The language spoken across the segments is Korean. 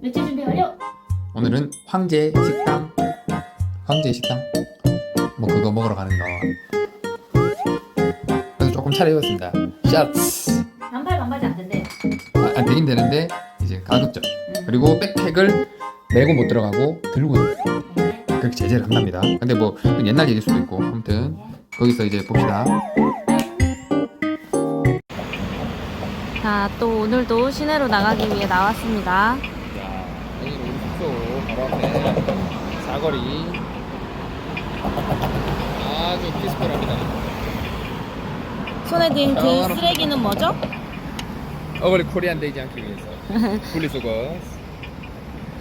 며칠 준비 완료. 오늘은 황제 식당. 황제 식당? 뭐 그거 먹으러 가는 거. 그래서 조금 차려입었습니다. 샷스 반팔 반바지 안 된대. 아, 아, 되긴 되는데 이제 가급적. 그리고 백팩을 메고 못 들어가고 들고 네. 그렇게 제재를 한답니다. 근데 뭐 옛날 얘기일 수도 있고. 아무튼 거기서 이제 봅시다 자, 또 오늘도 시내로 나가기 위해 나왔습니다. 자 여기는 우리 숙소 바로 앞에 사거리 아주 피스풀합니다 손에 든 어, 그. 쓰레기는 뭐죠? 어글리 코리안 되지 않기 위해서 분리수거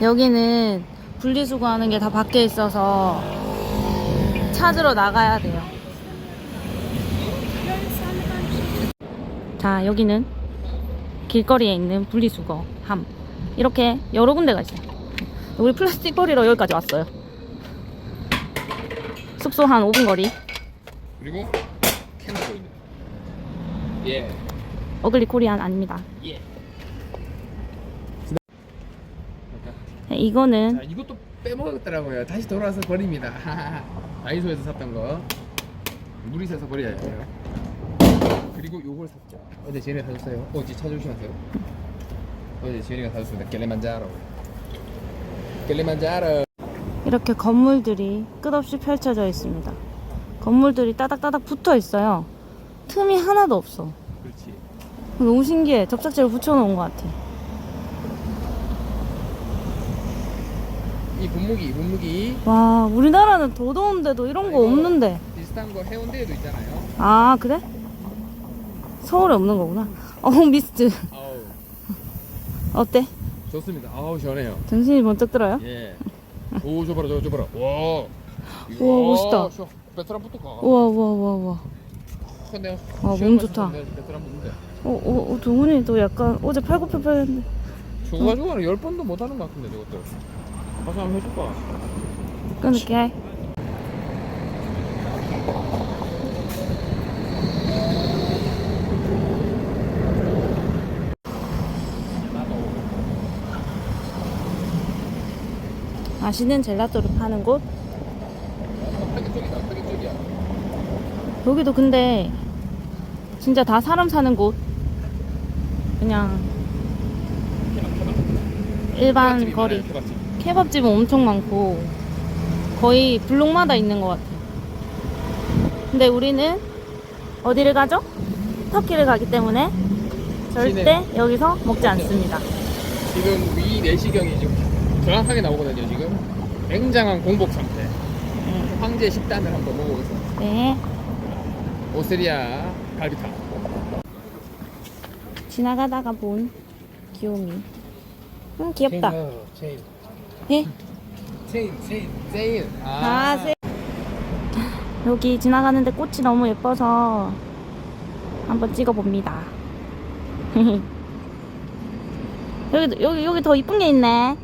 여기는 분리수거하는 게 다 밖에 있어서 찾으러 나가야 돼요. 자, 여기는 길거리에 있는 분리수거 함. 이렇게 여러 군데가 있어요. 우리 플라스틱 버리러 여기까지 왔어요. 숙소 한 5분 거리. 그리고 캔도 보입니다 예 어글리 코리안 아닙니다. 예. 네, 이거는 자 이것도 빼먹었더라고요 다시 돌아와서 버립니다 다이소에서 샀던 거 물이 새서 버려야 돼요 그리고 요걸 샀죠 어제 지현이가 사줬어요 어제 찾아주시면서요 어제 지현이가 사줬습니다 겔레만자로 겔레만자로 이렇게 건물들이 끝없이 펼쳐져 있습니다. 건물들이 따닥따닥 붙어 있어요. 틈이 하나도 없어. 그렇지 너무 신기해. 접착제를 붙여놓은 것 같아. 이 분무기 이 분무기 와, 우리나라는 더 더운데도 이런 거 없는데. 비슷한 거 해운대에도 있잖아요 아, 그래? 서울에 없는 거구나. 어, 미스트. 아우 어때? 좋습니다 아우 시원해요 정신이 번쩍 들어요? 예. 오, 저 봐라, 저, 저 봐라. 와. 우와, 멋있다. 저, 베트남부터 가. 우와, 우와, 우와, 우와. 근데 와, 몸 좋다. 베트남. 어, 어, 어, 동훈이도 약간 어제 팔굽혀펴 했는데. 저거 가지고 하는 열 번도 못 하는 것 같은데, 저것도. 가서 한번 해줄까? 끊을게. 맛있는 젤라또를 파는 곳. 여기도 근데 진짜 다 사람 사는 곳. 그냥 일반 거리. 케밥집은 엄청 많고 거의 블록마다 있는 것 같아. 근데 우리는 어디를 가죠? 터키를 가기 때문에 절대 여기서 먹지 않습니다. 지금 위 내시경이 지금 정확하게 나오거든요, 지금. 굉장한 공복 상태. 음, 황제 식단을 한번 먹어보겠습니다. 네, 오스트리아 갈비탕. 지나가다가 본 귀요미. 음, 귀엽다. 체인. 예? 체인, 체인, 체인. 아, 세... 여기 지나가는데 꽃이 너무 예뻐서 한번 찍어봅니다. 여기 여기 여기 더 이쁜 게 있네.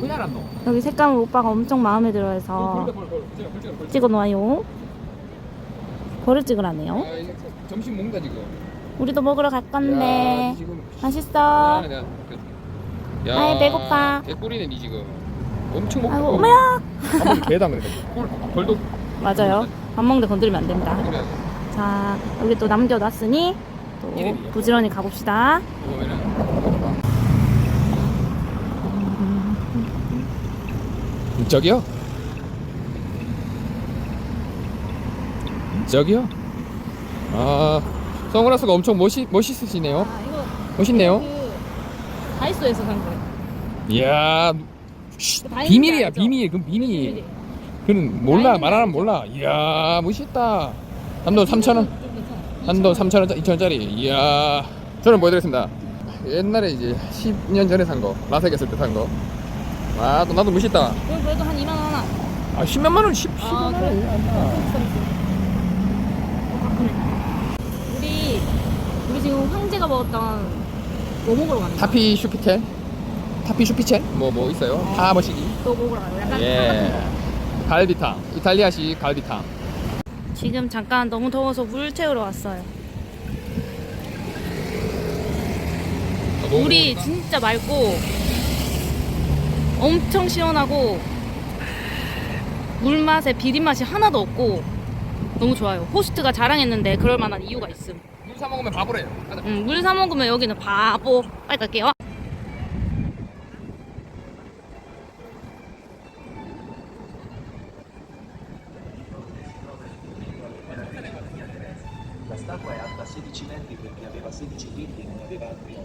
왜 알았노? 여기 색감을 오빠가 엄청 마음에 들어 해서 찍어 놓아요. 벌을 찍으라네요. 아, 점심 먹는다 지금. 우리도 먹으러 갈 건데 야, 니 지금. 맛있어. 그- 야, 아이, 배고파. 개꿀이네 니 지금. 엄청 먹고. 아이고 어머야. 아무리 개다 그래. 꿀, 벌도. 맞아요. 밥 먹는데 건드리면 안 됩니다. 그래. 자 여기 또 남겨놨으니 또? 부지런히 가봅시다. 그러면은. 저기요? 저기요? 아, 선글라스가 엄청 멋있, 멋있으시네요. 아 이거 멋있네요. 그 다이소에서 산 거예요. 이야, 쉿, 그 비밀이야, 알죠? 비밀. 그건 비밀. 그는 몰라, 말하면 몰라. 이야, 멋있다. 한돈 3,000원. 한돈 3,000원, 2,000원짜리. 이야. 저는 보여드리겠습니다. 옛날에 이제 10년 전에 산 거. 라섹 했을 때 산 거. 아, 또 나도 멋있다. 그래도 한 2만 원 하나. 아, 10몇만 원, 10, 10만 아, 아 어, 그래. 우리 우리 지금 황제가 먹었던 뭐 먹으러 가는 거야? 타피 슈피텔? 타피 슈피첼? 뭐, 뭐 있어요? 어. 다 멋있기. 또 먹으러 가는 약간 예. 갈비탕. 이탈리아식 갈비탕. 지금 잠깐 너무 더워서 물 채우러 왔어요. 아, 물이 진짜 맑고 엄청 시원하고 물 맛에 비린 맛이 하나도 없고 너무 좋아요. 호스트가 자랑했는데 그럴 만한 이유가 있음. 물 사 먹으면 바보래요. 음, 물 사 먹으면 여기는 바보. 빨리 갈게요. La statua è alta 16 metri perché aveva 16 figli e non aveva altri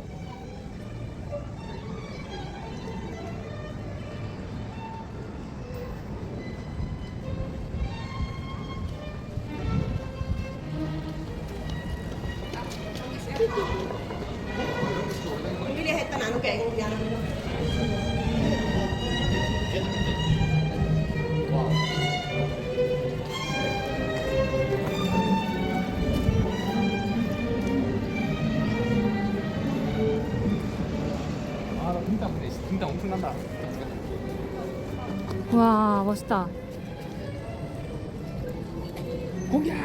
등땀 근데 등땀 엄청 난다. 와, 멋있다. 공격.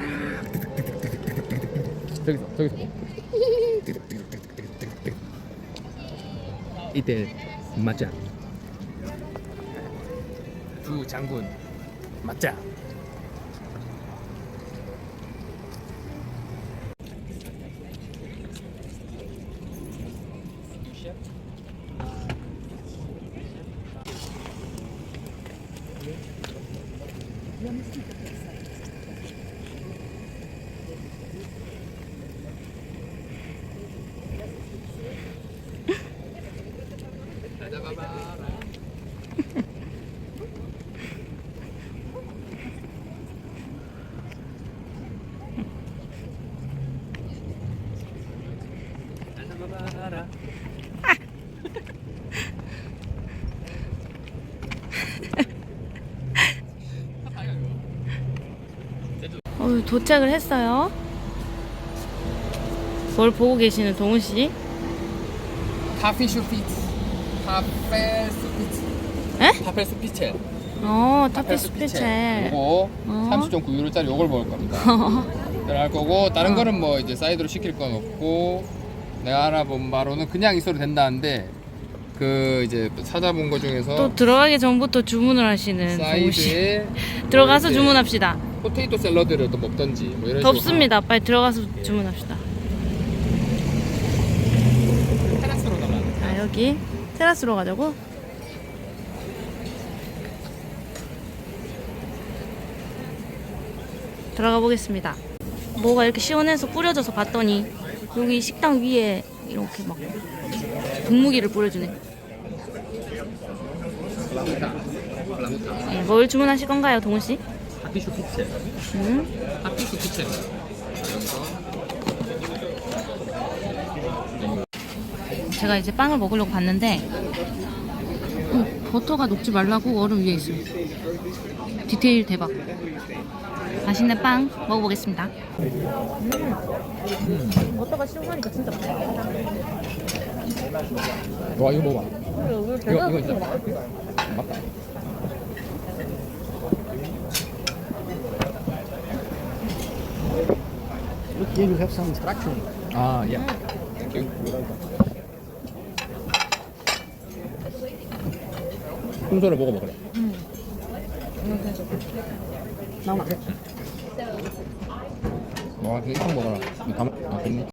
저기서 저기서. 이때 맞자. 두 장군 맞자. 어, 도착을 했어요. 뭘 보고 계시는 동훈 씨? 카페 슈피츠. 카페 스피츠. 에? 카페 스피체. 어, 타페 스피체. 요거 어. 30.9유로짜리 요걸 먹을 겁니다. 할 거고 다른 거는 뭐 이제 사이드로 시킬 건 없고 내가 알아본 바로는 그냥 있어도 된다는데 그 이제 찾아본 거 중에서 또 들어가기 전부터 주문을 하시는 씨. 사이드에 들어가서 뭐 이제 주문합시다. 포테이토 샐러드를 또 먹던지 뭐 이런 덥습니다. 빨리 들어가서 주문합시다. 식으로 테라스로 가면 아, 여기 테라스로 가자고? 들어가 보겠습니다. 뭐가 이렇게 시원해서 뿌려져서 봤더니 여기 식당 위에 이렇게 막 분무기를 뿌려주네. 네, 뭘 주문하실 건가요, 동훈 씨? 하피슈 피체 음? 하피슈 피체 제가 이제 빵을 먹으려고 봤는데 어, 버터가 녹지 말라고 얼음 위에 있어요. 디테일 대박. 맛있는 빵 먹어보겠습니다. 음. 버터가 시원하니까 진짜 맛있다. 와 이거 먹어봐 이거 이거 진짜 맞다 here, you have some instruction. 아 예. 땡큐 순서를 먹어봐 그래 나와. 와 그냥 이쪽 먹어라 이거 다 먹- 아 됐네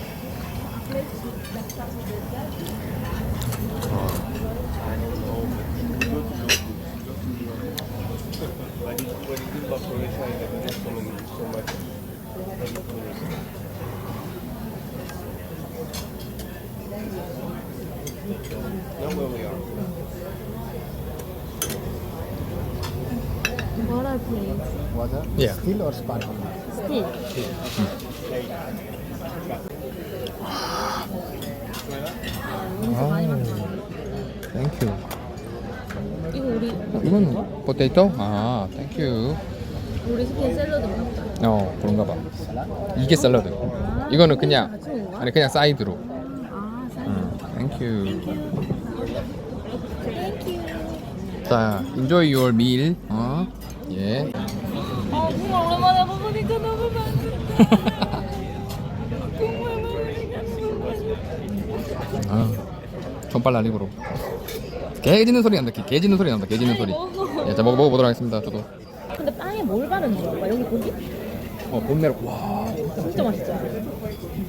What are please? Water? Yeah. Still or sparkling? Still. 땡큐 이거 우리 이건 포테이토? 아 땡큐 우리 시킨 샐러드 먹자. 어 그런가 봐 이게 샐러드 이거는 그냥 같이 먹는 거야? 아니 그냥 사이드로 아. 응 땡큐 자 enjoy your meal 어? 예 아, 정말 오랜만에 먹으니까 너무 맛있다. 정말 맛있다. 아, 전빨 날리고로. 개 짖는 소리 난다. 개 짖는 소리 난다. 개 짖는 소리. 예, 자 먹어 먹어보도록 하겠습니다. 저도. 근데 빵에 뭘 바르는 거야? 오빠? 여기 고기? 어 봄내로. 와, 진짜 맛있죠?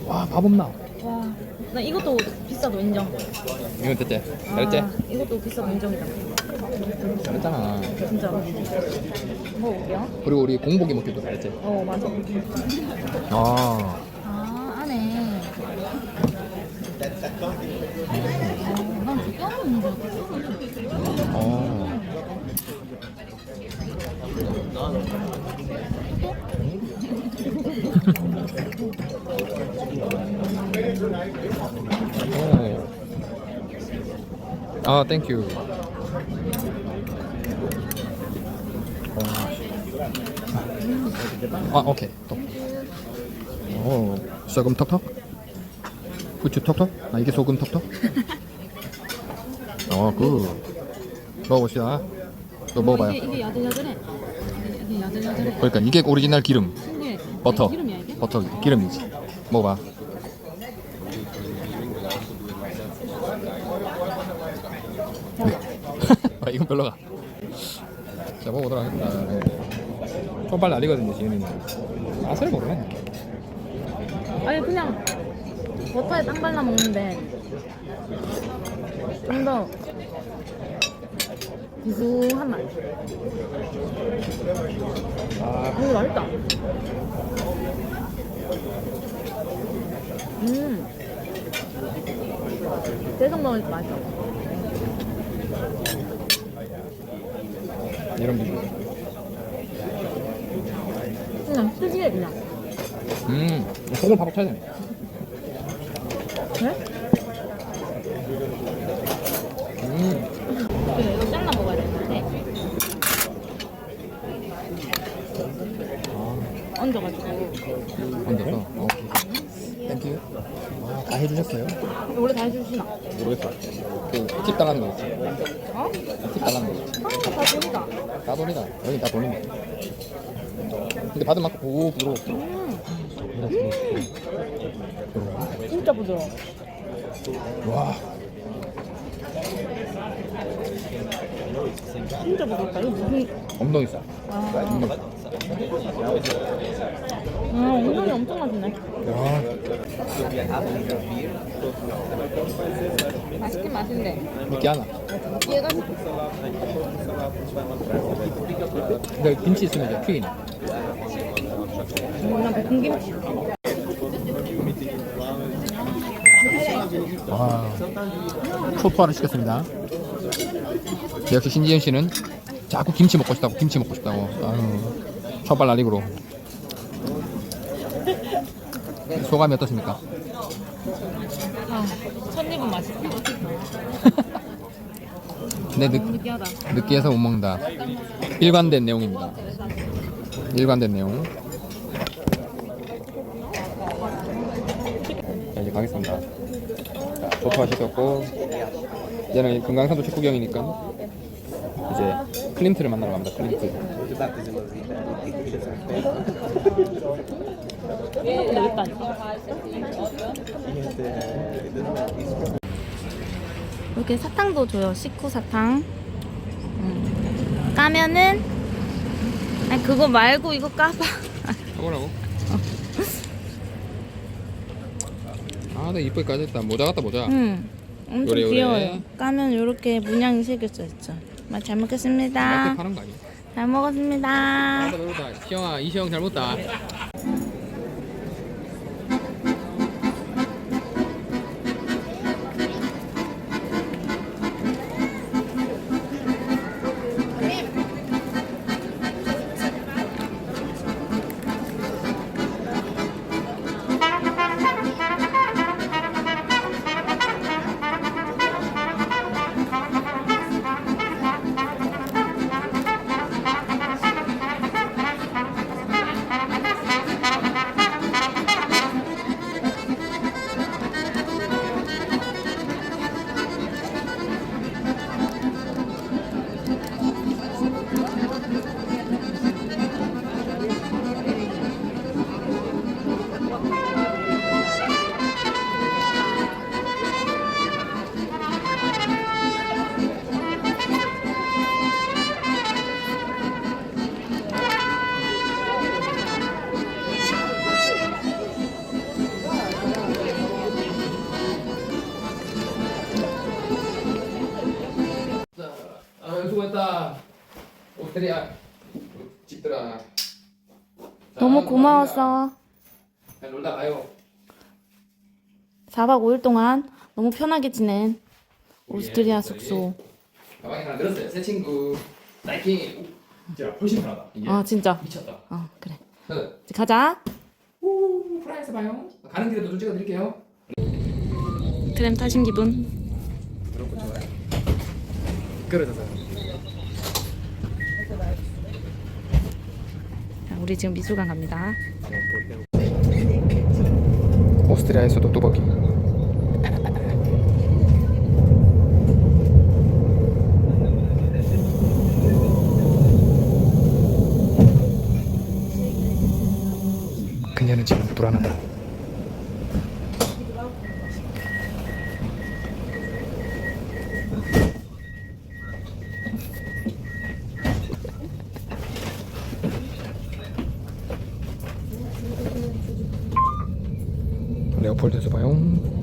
와 밥 없나? 와, 나 이것도 비싸도 인정. 이건 됐지? 잘했지? 아, 이것도 비싸도 인정이다. 잘했잖아. 진짜. 먹어볼게요. 그리고 우리 공복이 먹기도 잘했지? 어, 맞아. 아. 아, 안에. 어, 난 두꺼운 줄 알았어. 어. 오. 아, 땡큐. 아, 오케이. 또. 오, 소금 톡톡. 후추 톡톡. 아, 이게 소금 톡톡. 어, 굿. 먹어봅시다. 또 먹어봐요. 이게 야들야들해. 야들야들해. 그러니까 이게 오리지널 기름, 신기해. 버터, 기름이야, 이게? 버터 기름이지. 먹어봐. 아, 이건 별로가. 자 먹어보도록 하겠습니다. 네. 초발 날이거든요, 지은이는. 맛을 모르네. 아니, 그냥 버터에 땅 발라 먹는데 좀 더 구수한 맛. 아, 음, 맛있다. 음. 계속 먹으니까 맛있어. 이런 기분. 그냥 특이해, 그냥. 음, 소금 바로 쳐야 되네. 네? 음, 그래, 이거 잘라 먹어야 되는데. 얹어가지고. 얹어서. 오케이. 땡큐. 아, 다 해주셨어요? 원래 다 해주시나? 모르겠어. 그팁 달라는 거 있지. 어? 팁 달라는 거 있지. 아, 다 돈이다. 다 돈이다. 여기 다 돈인데. 근데 받은 만큼 오 부드러워. 음. 진짜 부드러워. 와. 진짜 부드럽다. 이거 무슨. 엉덩이 싸. 아, 엉덩이. 아 엉덩이 엄청 맛있네. 와. 맛있긴 맛있는데. 느끼하나? 얘가 근데 김치 있으면 이제 튀기네. 그냥 볶은 김치. 와. 초토화를 시켰습니다. 역시 신지현 씨는 자꾸 김치 먹고 싶다고 김치 먹고 싶다고. 아유. 첫발 날리고로. 소감이 어떻습니까? 아, 첫 입은 맛있다. 근데 느, 느끼하다. 느끼해서 못 먹는다. 일관된 내용입니다. 일관된 내용. 자, 이제 가겠습니다. 자, 조토화 시켰고, 이제는 금강산도 식구경이니까, 이제 클림트를 만나러 갑니다. 클림트. 이렇게 사탕도 줘요. 식후 사탕. 음. 까면은 아니 그거 말고 이거 까봐. 해보라고? 아, 나 이쁘게 까졌다. 모자 같다, 모자. 응. 엄청 요래, 요래. 귀여워요. 까면 이렇게 문양이 새겨져 있죠. 맛잘 먹겠습니다. 파는 거 아니야? 잘 먹었습니다. 아. 시영아, 이시영 잘 먹다. 오스트리아 집들아. 자, 너무. 고마웠어. 잘 놀다 가요. 4박 5일 동안 너무 편하게 지낸 우리 오스트리아 애들이 숙소. 가방에 하나 늘었어요. 새 친구. 나이키. 진짜 훨씬 편하다. 이게 아 진짜. 미쳤다. 어 그래. 그, 이제 가자. 우 프라이스 봐요. 가는 길에도 좀 찍어드릴게요. 트램 타신 기분. 그렇고 좋아요. 끌어져서. 우리 지금 미술관 갑니다. 오스트리아에서도 뚜벅이. 그녀는 지금 불안하다. 레오폴드에서 봐요.